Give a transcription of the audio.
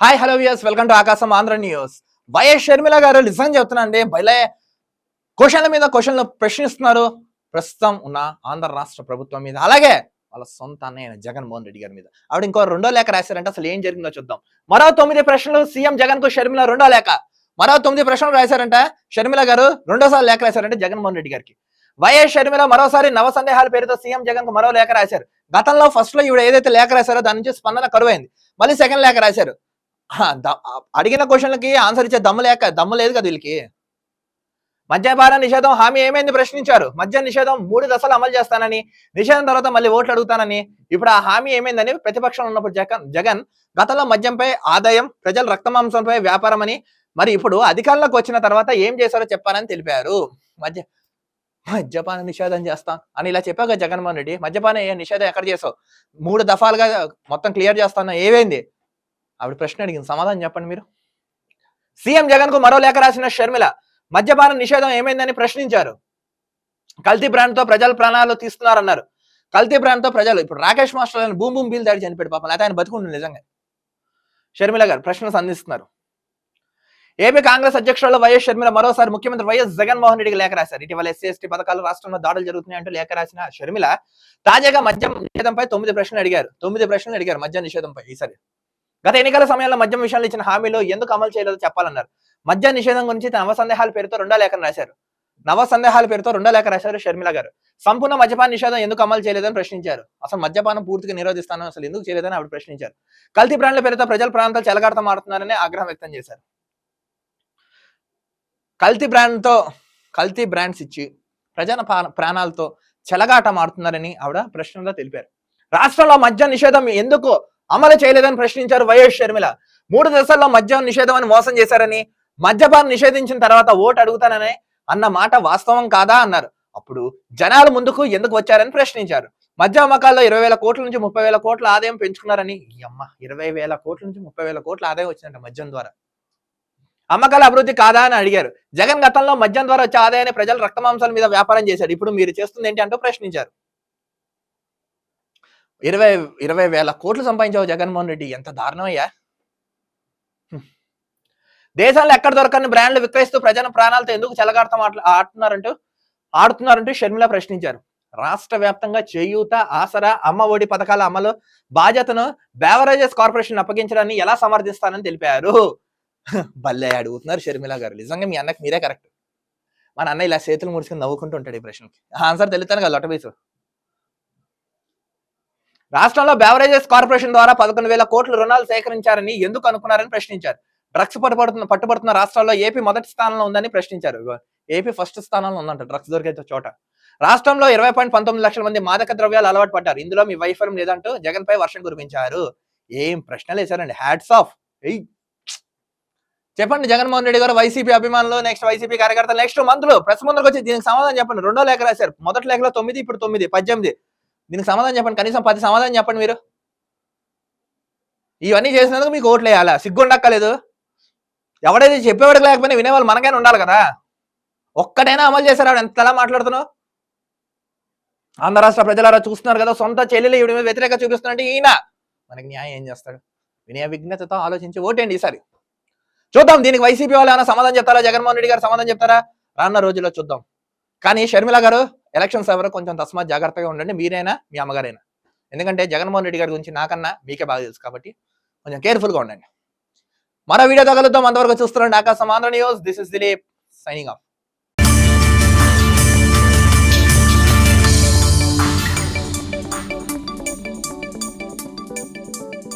Hi hello views welcome to Aakasam Andhra news YS Sharmila గారు నిజం చెప్తున్నా అండి బయలే క్వశ్చన్ల మీద క్వశ్చన్లు ప్రశ్నిస్తున్నారు. ప్రస్తుతం ఉన్న ఆంధ్ర రాష్ట్ర ప్రభుత్వం మీద. అలాగే వాళ్ళ సొంత అన్నయ్య జగన్మోహన్ రెడ్డి గారి మీద. ఆవిడ ఇంకో రెండో లేఖ రాశారంటే అసలు ఏం జరిగిందో చూద్దాం. మరో తొమ్మిది ప్రశ్నలు సీఎం జగన్కు షర్మిల రెండో లేఖ. మరో తొమ్మిది ప్రశ్నలు రాశారంట షర్మిల గారు రెండోసారి లేఖ రాశారంటే జగన్మోహన్ రెడ్డి గారికి. వైఎస్ షర్మిల మరోసారి నవ సందేహాల పేరుతో సీఎం జగన్కు మరో లేఖ రాశారు. గతంలో ఫస్ట్లో ఇవి ఏదైతే లేఖ రాశారో దాని నుంచి స్పందన కరువైంది. మళ్ళీ సెకండ్ లేఖ రాశారు. అడిగిన క్వశ్చన్లకి ఆన్సర్ ఇచ్చే దమ్ము లేక దమ్ము లేదు కదా వీళ్ళకి. మద్యపాన నిషేధం హామీ ఏమైంది ప్రశ్నించారు. మద్య నిషేధం మూడు దశలు అమలు చేస్తానని నిషేధం తర్వాత మళ్ళీ ఓట్లు అడుగుతానని ఇప్పుడు ఆ హామీ ఏమైందని ప్రతిపక్షంలో ఉన్నప్పుడు జగన్ జగన్ గతంలో మద్యంపై ఆదాయం ప్రజల రక్తమాంసంపై వ్యాపారం అని మరి ఇప్పుడు అధికారంలోకి వచ్చిన తర్వాత ఏం చేశారో చెప్పానని తెలిపారు. మద్య మద్యపాన నిషేధం చేస్తాం అని ఇలా చెప్పాక జగన్మోహన్ రెడ్డి. మద్యపాన నిషేధం ఎక్కడ చేసావు? మూడు దఫాలుగా మొత్తం క్లియర్ చేస్తాను? ఏమైంది? ఆవిడ ప్రశ్న అడిగింది. సమాధానం చెప్పండి మీరు. సీఎం జగన్కు మరో లేఖ రాసిన షర్మిల మద్యపాన నిషేధం ఏమైందని ప్రశ్నించారు. కల్తీ బ్రాండ్తో ప్రజలు ప్రాణాలు తీస్తున్నారన్నారు. కల్తీ బ్రాండ్తో ప్రజలు ఇప్పుడు రాకేష్ మాస్టర్ ఆయన భూమి భూమి బీల్ దాడి చనిపోయాడు పాపం. లేకపోతే ఆయన బతుకుంటుంది నిజంగా. షర్మిల గారు ప్రశ్నలు సంధిస్తున్నారు. ఏపీ కాంగ్రెస్ అధ్యక్షురాలు వైఎస్ షర్మిల మరోసారి ముఖ్యమంత్రి వైఎస్ జగన్మోహన్ రెడ్డికి లేఖ రాశారు. ఇటీవల ఎస్సీ ఎస్టీ పథకాలు రాష్ట్రంలో దాడులు జరుగుతున్నాయంటూ లేఖ రాసిన షర్మిల తాజాగా మద్యం నిషేధంపై తొమ్మిది ప్రశ్నలు అడిగారు. తొమ్మిది ప్రశ్నలు అడిగారు మద్యం నిషేధంపై ఈసారి. గత ఎన్నికల సమయంలో మద్యం విషయంలో ఇచ్చిన హామీలు ఎందుకు అమలు చేయలేదో చెప్పాలన్నారు. మద్య నిషేధం గురించి నవ సందేహాల పేరుతో రెండో లేఖను రాశారు. నవ సందేహాల పేరుతో రెండో లేఖ రాశారు షర్మిల గారు. సంపూర్ణ మద్యపాన నిషేధం ఎందుకు అమలు చేయలేదని ప్రశ్నించారు. అసలు మద్యపానం పూర్తిగా నిరోధిస్తాను అసలు ఎందుకు చేయలేదని ఆవిడ ప్రశ్నించారు. కల్తీ బ్రాండ్ల పేరుతో ప్రజల ప్రాంతాలు చెలగాడత మారుతున్నారని ఆగ్రహం వ్యక్తం చేశారు. కల్తీ బ్రాండ్తో కల్తీ బ్రాండ్స్ ఇచ్చి ప్రజల ప్రాణాలతో చెలగాట మారుతున్నారని ఆవిడ ప్రశ్నలో తెలిపారు. రాష్ట్రంలో మద్య నిషేధం ఎందుకు అమలు చేయలేదని ప్రశ్నించారు వైఎస్ షర్మిల. మూడు దశల్లో మద్యం నిషేధం అని మోసం చేశారని మద్యపానం నిషేధించిన తర్వాత ఓటు అడుగుతానని అన్న మాట వాస్తవం కాదా అన్నారు. అప్పుడు జనాలు ముందుకు ఎందుకు వచ్చారని ప్రశ్నించారు. మద్య అమ్మకాల్లో ఇరవై వేల కోట్ల నుంచి ముప్పై వేల కోట్ల ఆదాయం పెంచుకున్నారని అమ్మ ఇరవై వేల కోట్ల నుంచి ముప్పై వేల కోట్ల ఆదాయం వచ్చిందంట మద్యం ద్వారా. అమ్మకాల అభివృద్ధి కాదా అని అడిగారు. జగన్ గతంలో మద్యం ద్వారా వచ్చే ఆదాయాన్ని ప్రజల రక్తమాంసాల మీద వ్యాపారం చేశారు. ఇప్పుడు మీరు చేస్తుంది ఏంటి అంటూ ప్రశ్నించారు. ఇరవై ఇరవై వేల కోట్లు సంపాదించావు జగన్మోహన్ రెడ్డి. ఎంత దారుణమయ్యా దేశంలో ఎక్కడ దొరకని బ్రాండ్లు విక్రయిస్తూ ప్రజల ప్రాణాలతో ఎందుకు చెలగాడతాం ఆటలు ఆడుతున్నారంటూ ఆడుతున్నారంటూ షర్మిల ప్రశ్నించారు. రాష్ట్ర వ్యాప్తంగా చేయూత ఆసరా అమ్మ ఒడి పథకాల అమలు బాధ్యతను బేవరేజెస్ కార్పొరేషన్ అప్పగించడాన్ని ఎలా సమర్థిస్తానని తెలిపారు. భలే అడుగుతున్నారు షర్మిల గారు. నిజంగా మీ అన్నకి మీరే కరెక్ట్. మన అన్న ఇలా చేతులు ముడుచుకుని నవ్వుకుంటూ ఉంటాడు ఈ ప్రశ్నకి. ఆన్సర్ తెలుస్తాను కదా లొటబీసు రాష్ట్రంలో బేవరేజెస్ కార్పొరేషన్ ద్వారా పదకొండు వేల కోట్ల రుణాలు సేకరించారని ఎందుకు అనుకున్నారని ప్రశ్నించారు. డ్రగ్స్ పట్టుబడుతున్న పట్టుబడుతున్న రాష్ట్రాల్లో ఏపీ మొదటి స్థానంలో ఉందని ప్రశ్నించారు. ఏపీ ఫస్ట్ స్థానంలో ఉందంట డ్రగ్స్ దొరికే చోట. రాష్ట్రంలో ఇరవై పాయింట్ పంతొమ్మిది లక్షల మంది మాదక ద్రవ్యాలు అలవాటు పడ్డారు. ఇందులో మీ వైఫల్యం లేదంటూ జగన్ పై వర్షం కురిపించారు. ఏం ప్రశ్నలు వేశారండి? హ్యాట్స్ ఆఫ్ ఎయ్ చెప్పండి జగన్మోహన్ రెడ్డి గారు వైసీపీ అభిమానులు నెక్స్ట్ వైసీపీ కార్యకర్తలు నెక్స్ట్ మంత్రులు ప్రెస్ ముందుకు వచ్చి దీనికి సమాధానం చెప్పండి. రెండో లేఖ రాశారు. మొదటి లేఖలో తొమ్మిది ఇప్పుడు తొమ్మిది పద్దెనిమిది. దీనికి సమాధానం చెప్పండి. కనీసం పది సమాధానం చెప్పండి మీరు. ఇవన్నీ చేసినందుకు మీకు ఓట్లు వేయాలా? సిగ్గుండక్కలేదు ఎవడైతే చెప్పేవాడికి లేకపోయినా వినేవాళ్ళు మనకైనా ఉండాలి కదా. ఒక్కటైనా అమలు చేశారు? ఆవిడ ఎంతలా మాట్లాడుతున్నావు? ఆంధ్ర రాష్ట్ర ప్రజలారా చూస్తున్నారు కదా సొంత చెల్లెలు ఈవిడ మీద వ్యతిరేక చూపిస్తున్నట్టు ఈయన మనకి న్యాయం ఏం చేస్తాడు? వినయ విఘ్నతతో ఆలోచించి ఓటేయండి ఈసారి. చూద్దాం దీనికి వైసీపీ వాళ్ళు ఏమైనా సమాధానం చెప్తారా? జగన్మోహన్ రెడ్డి గారు సమాధానం చెప్తారా? రానున్న రోజుల్లో చూద్దాం. కానీ షర్మిల గారు ఎలక్షన్స్ ఎవరో కొంచెం తస్మాత్ జాగ్రత్తగా ఉండండి. మీరైనా మీ అమ్మగారైనా. ఎందుకంటే జగన్మోహన్ రెడ్డి గారి గురించి నాకన్నా మీకే బాగా తెలుసు కాబట్టి కొంచెం కేర్ఫుల్గా ఉండండి. మరో వీడియో తగలుద్దాం. అంతవరకు చూస్తున్నాండి Aakasam Andhra news. This is Dilip signing off